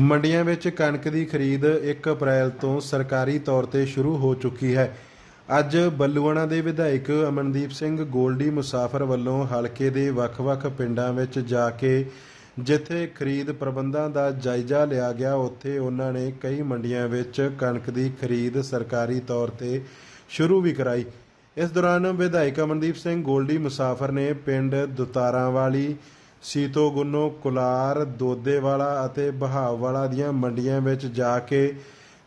ਮੰਡੀਆਂ ਵਿੱਚ ਕਣਕ ਦੀ ਖਰੀਦ 1 ਅਪ੍ਰੈਲ ਤੋਂ ਸਰਕਾਰੀ ਤੌਰ ਤੇ ਸ਼ੁਰੂ ਹੋ ਚੁੱਕੀ ਹੈ। ਅੱਜ ਬੱਲੂਆਣਾ ਦੇ ਵਿਧਾਇਕ ਅਮਨਦੀਪ ਸਿੰਘ ਗੋਲਡੀ ਮੁਸਾਫਰ ਵੱਲੋਂ ਹਲਕੇ ਦੇ ਵੱਖ-ਵੱਖ ਪਿੰਡਾਂ ਵਿੱਚ ਜਾ ਕੇ ਜਿੱਥੇ ਖਰੀਦ ਪ੍ਰਬੰਧਾਂ ਦਾ ਜਾਇਜ਼ਾ ਲਿਆ ਗਿਆ, ਉੱਥੇ ਉਹਨਾਂ ਨੇ ਕਈ ਮੰਡੀਆਂ ਵਿੱਚ ਕਣਕ ਦੀ ਖਰੀਦ ਸਰਕਾਰੀ ਤੌਰ ਤੇ ਸ਼ੁਰੂ ਵੀ ਕਰਾਈ। ਇਸ ਦੌਰਾਨ ਵਿਧਾਇਕ ਅਮਨਦੀਪ ਸਿੰਘ ਗੋਲਡੀ ਮੁਸਾਫਰ ਨੇ ਪਿੰਡ ਦੁਤਾਰਾਂ ਵਾਲੀ ਸੀਤੋ ਗੁੰਨੋ, ਕੁਲਾਰ ਦੋਦੇਵਾਲਾ ਅਤੇ ਬਹਾਵ ਵਾਲਾ ਦੀਆਂ ਮੰਡੀਆਂ ਵਿੱਚ ਜਾ ਕੇ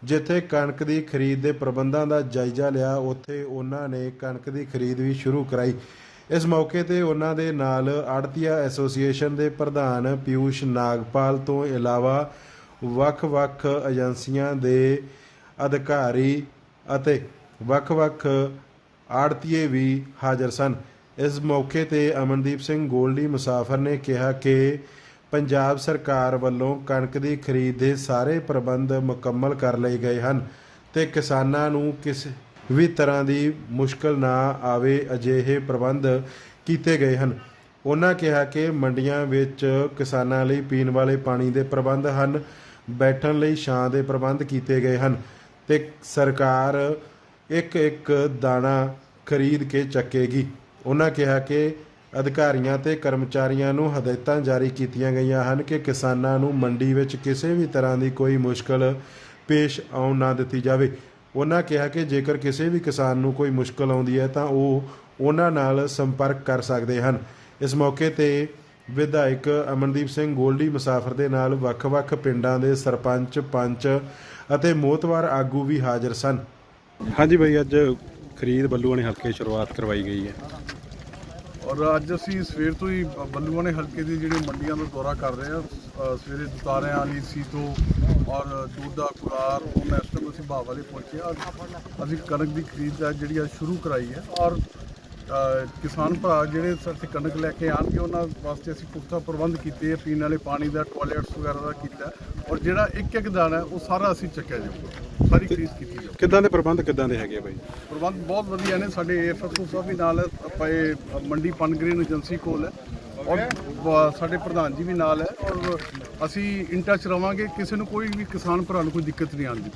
ਜਿੱਥੇ ਕਣਕ ਦੀ ਖਰੀਦ ਦੇ ਪ੍ਰਬੰਧਾਂ ਦਾ ਜਾਇਜ਼ਾ ਲਿਆ, ਉੱਥੇ ਉਹਨਾਂ ਨੇ ਕਣਕ ਦੀ ਖਰੀਦ ਵੀ ਸ਼ੁਰੂ ਕਰਾਈ। ਇਸ ਮੌਕੇ ਤੇ ਉਹਨਾਂ ਦੇ ਨਾਲ ਆੜਤੀਆ ਐਸੋਸੀਏਸ਼ਨ ਦੇ ਪ੍ਰਧਾਨ ਪਿਊਸ਼ ਨਾਗਪਾਲ ਤੋਂ ਇਲਾਵਾ ਵੱਖ-ਵੱਖ ਏਜੰਸੀਆਂ ਦੇ ਅਧਿਕਾਰੀ ਅਤੇ ਵੱਖ-ਵੱਖ ਆੜਤੀਏ ਵੀ ਹਾਜ਼ਰ ਸਨ। ਇਸ ਮੌਕੇ ਤੇ ਅਮਨਦੀਪ ਸਿੰਘ ਗੋਲਡੀ, ਮੁਸਾਫਰ ਨੇ ਕਿਹਾ ਕਿ ਪੰਜਾਬ ਸਰਕਾਰ ਵੱਲੋਂ ਕਣਕ ਦੀ ਖਰੀਦ ਦੇ ਸਾਰੇ ਪ੍ਰਬੰਧ ਮੁਕੰਮਲ ਕਰ ਲਏ ਗਏ ਹਨ ਤੇ ਕਿਸਾਨਾਂ ਨੂੰ ਕਿਸੇ ਵੀ ਤਰ੍ਹਾਂ ਦੀ ਮੁਸ਼ਕਲ ਨਾ ਆਵੇ, ਅਜਿਹੇ ਪ੍ਰਬੰਧ ਕੀਤੇ ਗਏ ਹਨ। ਉਹਨਾਂ ਕਿਹਾ ਕਿ ਮੰਡੀਆਂ ਵਿੱਚ ਕਿਸਾਨਾਂ ਲਈ ਪੀਣ ਵਾਲੇ ਪਾਣੀ ਦੇ ਪ੍ਰਬੰਧ ਹਨ, ਬੈਠਣ ਲਈ ਛਾਂ ਦੇ ਪ੍ਰਬੰਧ ਕੀਤੇ ਗਏ ਹਨ ਤੇ ਸਰਕਾਰ ਇੱਕ ਇੱਕ ਦਾਣਾ ਖਰੀਦ ਕੇ ਚੱਕੇਗੀ। ਉਹਨਾਂ ਕਿਹਾ ਕਿ ਅਧਿਕਾਰੀਆਂ ਤੇ ਕਰਮਚਾਰੀਆਂ ਨੂੰ ਹਦਾਇਤਾਂ ਜਾਰੀ ਕੀਤੀਆਂ ਗਈਆਂ ਹਨ ਕਿ ਕਿਸਾਨਾਂ ਨੂੰ ਮੰਡੀ ਵਿੱਚ ਕਿਸੇ ਵੀ ਤਰ੍ਹਾਂ ਦੀ ਕੋਈ ਮੁਸ਼ਕਲ ਪੇਸ਼ ਆਉਣ ਨਾ ਦਿੱਤੀ ਜਾਵੇ। ਉਹਨਾਂ ਕਿਹਾ ਕਿ ਜੇਕਰ ਕਿਸੇ ਵੀ ਕਿਸਾਨ ਨੂੰ ਕੋਈ ਮੁਸ਼ਕਲ ਆਉਂਦੀ ਹੈ ਤਾਂ ਉਹ ਉਹਨਾਂ ਨਾਲ ਸੰਪਰਕ ਕਰ ਸਕਦੇ ਹਨ। ਇਸ ਮੌਕੇ ਤੇ ਵਿਧਾਇਕ ਅਮਨਦੀਪ ਸਿੰਘ ਗੋਲਡੀ ਮੁਸਾਫਰ ਦੇ ਨਾਲ ਵੱਖ-ਵੱਖ ਪਿੰਡਾਂ ਦੇ ਸਰਪੰਚ, ਪੰਚ ਅਤੇ ਮੋਤਵਾਰ ਆਗੂ ਵੀ ਹਾਜ਼ਰ ਸਨ। ਹਾਂਜੀ ਭਾਈ ਅੱਜ ਖਰੀਦ ਬੱਲੂਆਣੇ ਹਲਕੇ ਸ਼ੁਰੂਆਤ ਕਰਵਾਈ ਗਈ ਹੈ। ਔਰ ਅੱਜ ਅਸੀਂ ਸਵੇਰ ਤੋਂ ਹੀ ਬੱਲੂਆਣੇ ਹਲਕੇ ਦੀ ਜਿਹੜੇ ਮੰਡੀਆਂ ਦਾ ਦੌਰਾ ਕਰ ਰਹੇ ਹਾਂ। ਸਵੇਰੇ ਦੁਤਾਰਿਆਂ ਵਾਲੀ ਸੀਤੋ ਔਰ ਦੂਦਾ ਕੁਲਾਰ ਹੁਣ ਇਸ ਟਾਈਮ ਅਸੀਂ ਭਾਵ ਵਾਲੇ ਪਹੁੰਚੇ ਹਾਂ। ਅਸੀਂ ਕਣਕ ਦੀ ਖਰੀਦ ਜਿਹੜੀ ਅੱਜ ਸ਼ੁਰੂ ਕਰਾਈ ਹੈ। ਔਰ ਕਿਸਾਨ ਭਰਾ ਜਿਹੜੇ ਸਾਡੇ ਕਣਕ ਲੈ ਕੇ ਆਣਗੇ ਉਹਨਾਂ ਵਾਸਤੇ ਅਸੀਂ ਪੁਖਤਾ ਪ੍ਰਬੰਧ ਕੀਤੇ ਆ ਪੀਣ ਵਾਲੇ ਪਾਣੀ ਦਾ ਟਾਇਲਟਸ ਵਗੈਰਾ ਦਾ ਕੀਤਾ। ਔਰ ਜਿਹੜਾ ਇੱਕ ਇੱਕ ਦਾਣਾ ਉਹ ਸਾਰਾ ਅਸੀਂ ਚੱਕਿਆ ਜਾਊਗਾ ਸਾਰੀ ਖਰੀਦ ਕੀਤੀ ਜਾਊਗੀ ਕਿੱਦਾਂ ਦੇ ਪ੍ਰਬੰਧ ਕਿੱਦਾਂ ਦੇ ਹੈਗੇ ਆ ਭਾਈ ਪ੍ਰਬੰਧ ਬਹੁਤ ਵਧੀਆ ਨੇ ਸਾਡੇ ਏਐਫਐਸਓ ਸਾਹਿਬ ਵੀ ਨਾਲ ਆਪਾਂ ਇਹ ਮੰਡੀ ਪਨਗ੍ਰੀਨ ਏਜੰਸੀ ਕੋਲ ਹੈ। ਔਰ ਸਾਡੇ ਪ੍ਰਧਾਨ ਜੀ ਵੀ ਨਾਲ ਹੈ। ਔਰ ਅਸੀਂ ਇਨ ਟੱਚ ਰਵਾਂਗੇ ਕਿਸੇ ਨੂੰ ਕੋਈ ਵੀ ਕਿਸਾਨ ਭਰਾ ਨੂੰ ਕੋਈ ਦਿੱਕਤ ਨਹੀਂ ਆਉਣ ਦਿੱਤੀ।